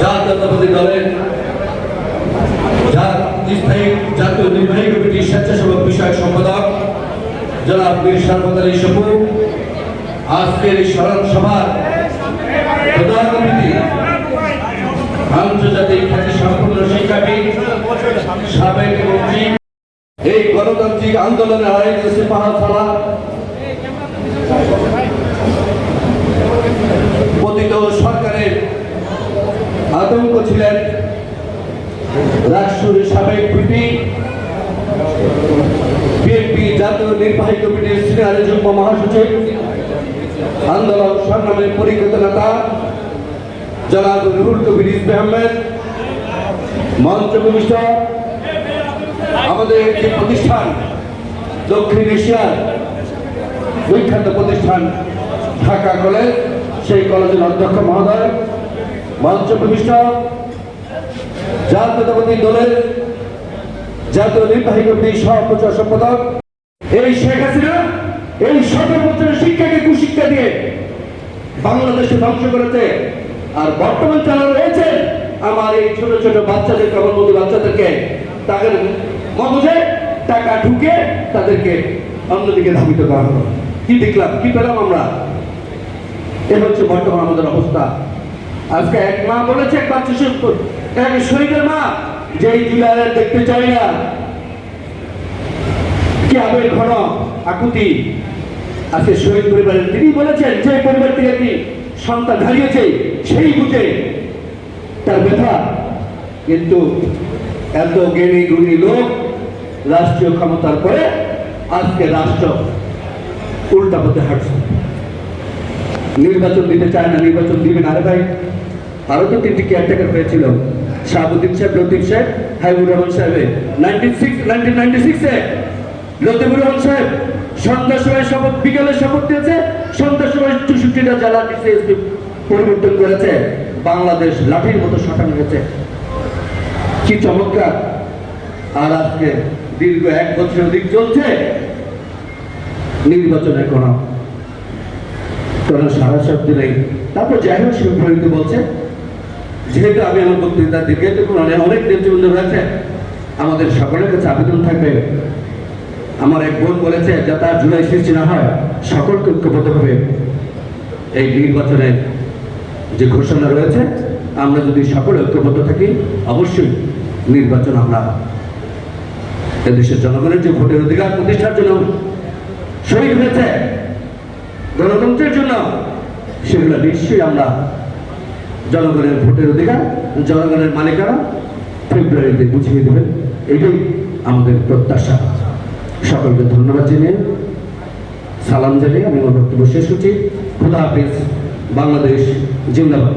জাতীয়তাবাদী দলের স্থায়ী জাতীয় নির্বাহী কমিটির স্বেচ্ছাসেবক বিষয়ক সম্পাদক, জনাব বীর সারফত আলী সপু, আজকের এই স্মরণ সভার প্রধান অতিথি, আন্তর্জাতিক খ্যাতি সম্পন্ন শিক্ষাবিদ, সাবেক মন্ত্রী, এই গণতান্ত্রিক আয়োজিত সিপাহা সালা পতিত সরকারের আতঙ্ক ছিলেন রাষ্ট্রের সাবেক ভিপি বিএনপি জাতীয় নির্বাহী কমিটির সিনিয়র যুগ্ম মহাসচিব, আন্দোলন সংগ্রামের পরিকৃত নেতা, জনাব রুহুল কবির ইসবে আহমেদ, মঞ্চ ভূমিষ্ঠ, আমাদের একটি প্রতিষ্ঠান, দক্ষিণ এশিয়ার বিখ্যাত প্রতিষ্ঠান, ঢাকা কলেজ সেই কলেজের অধ্যক্ষ মহোদয় মঞ্চ ভূমিষ্ঠ জাতীয়তাবাদী দলের জাতীয় নির্বাহী কমিটির সহপ্রচার সম্পাদক, এই শেখ হাসিনা, এই সতেরো বছরের শিক্ষাকে কুশিক্ষা দিয়ে বাংলাদেশে ধ্বংস করেছে। আর বর্তমান চালা রয়েছে, আমার এই ছোট ছোট বাচ্চাদের কমলমন্দি বাচ্চাদেরকে, তাদের মগজে টাকা ঢুকে তাদেরকে অন্যদিকে ধাবিত করা হলো। কি দেখলাম? কি পেলাম আমরা? এ হচ্ছে বর্তমান আমাদের অবস্থা। আজকে এক মা বলেছে, এক বাচ্চা এক শহীদের মা, যে এই জুলাই দেখতে চাই না। কি আবেগ ঘন আকুতি। আজকে শহীদ পরিবারের তিনি বলেছেন, যে পরিবার থেকে একটি সন্তান হারিয়েছে, সেই বুঝে তার ব্যথা। কিন্তু এত জ্ঞানী, গুণী লোক রাষ্ট্রীয় ক্ষমতার পরে আজকে রাষ্ট্র উল্টা পথে হাঁটছে। নির্বাচন দিতে চায় না, নির্বাচন দিবেন আরে ভাই আরও তো তিনটি কেয়ারটেকার হয়েছিল। শাহাবুদ্দিন সাহেব, লতিফ সাহেব হাইবুর রহমান সাহেব। নাইনটিন সিক্স নাইনটিন নাইনটি সিক্সে লতিফুর রহমান সাহেব সন্ধ্যার সময় শপথ, বিকালে শপথ দিয়েছে, সন্ধ্যার সময় চৌষট্টিটা জেলা ডিসিএসপি পরিবর্তন করেছে। বাংলাদেশ লাঠির মতো শটান হয়েছে। কি চমৎকার। আর আজকে দীর্ঘ এক বছর অধিক চলছে। নির্বাচনের কোনো কোনো সারা শব্দ নেই তারপর যাই হোক শিবপ্রণীত বলছে, যেহেতু আমি আমার বক্তৃতা দিকে অনেক নেতৃবৃন্দ আমাদের সকলের কাছে আবেদন থাকবে। আমার এক বোন বলেছে যাতে তার জুলাই সৃষ্টি না হয়, সকলকে ঐক্যবদ্ধভাবে এই নির্বাচনের যে ঘোষণা রয়েছে, আমরা যদি সকলে ঐক্যবদ্ধ থাকি, অবশ্যই নির্বাচন আমরা এদেশের জনগণের যে ভোটের অধিকার প্রতিষ্ঠার জন্য শহীদ হয়েছে। গণতন্ত্রের জন্য সেগুলো নিশ্চয়ই আমরা জনগণের ভোটের অধিকার, জনগণের মালিকারা ফেব্রুয়ারিতে বুঝিয়ে দেবেন। এটাই আমাদের প্রত্যাশা। সকলকে ধন্যবাদ জানিয়ে সালাম জানিয়ে আমি আমার বক্তব্য শেষ করছি। খুদা হাফিজ, বাংলাদেশ জিন্দাবাদ।